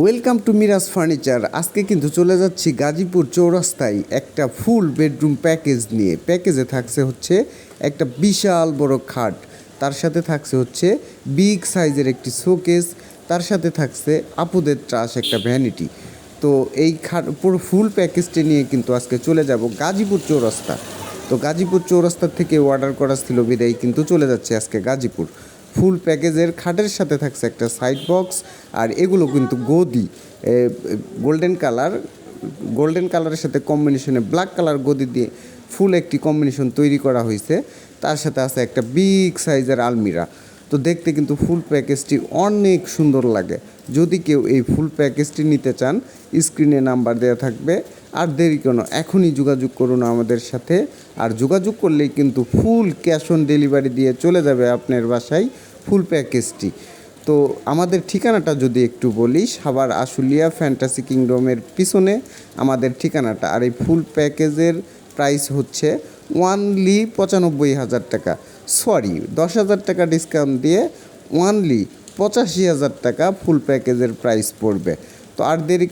Welcome to Miraj furniture আজকে কিন্তু চলে যাচ্ছি গাজীপুর চৌরাস্তায় একটা ফুল বেডরুম প্যাকেজ নিয়ে। প্যাকেজে থাকছে হচ্ছে একটা বিশাল বড় খাট। তার সাথে থাকছে হচ্ছে বিগ সাইজের একটি শোকেস তার সাথে থাকছে আপুদের ট্রাস একটা ভ্যানিটি তো এই খাট পুরো ফুল প্যাকেজটি নিয়ে কিন্তু আজকে চলে যাব গাজীপুর চৌরাস্তা। তো গাজীপুর চৌরাস্তা থেকে অর্ডার করা ছিল বিদায়, কিন্তু চলে যাচ্ছে আজকে গাজীপুর। ফুল প্যাকেজের খাটের সাথে থাকছে একটা সাইড বক্স আর এগুলো কিন্তু গদি। গোল্ডেন কালার গোল্ডেন কালারের সাথে কম্বিনেশনে ব্ল্যাক কালার গদি দিয়ে ফুল একটি কম্বিনেশন তৈরি করা হয়েছে তার সাথে আছে একটা বিগ সাইজের আলমিরা। তো দেখতে কিন্তু ফুল প্যাকেজটি অনেক সুন্দর লাগে। যদি কেউ এই ফুল প্যাকেজটি নিতে চান স্ক্রিনে নাম্বার দেওয়া থাকবে। আর দেরি কেন এখনই যোগাযোগ করুন আমাদের সাথে। আর যোগাযোগ করলেই কিন্তু ফুল ক্যাশ অন ডেলিভারি দিয়ে চলে যাবে আপনার বাসায় ফুল প্যাকেজটি। তো আমাদের ঠিকানাটা যদি একটু বলি সাবার আশুলিয়া ফ্যান্টাসি কিংডমের পিছনে আমাদের ঠিকানাটা। আর এই ফুল প্যাকেজের প্রাইস হচ্ছে ওয়ানলি পঁচানব্বই হাজার টাকা। সরি, দশ হাজার টাকা ডিসকাউন্ট দিয়ে ওয়ানলি পঁচাশি হাজার টাকা ফুল প্যাকেজের প্রাইস পড়বে। তো আর দেরি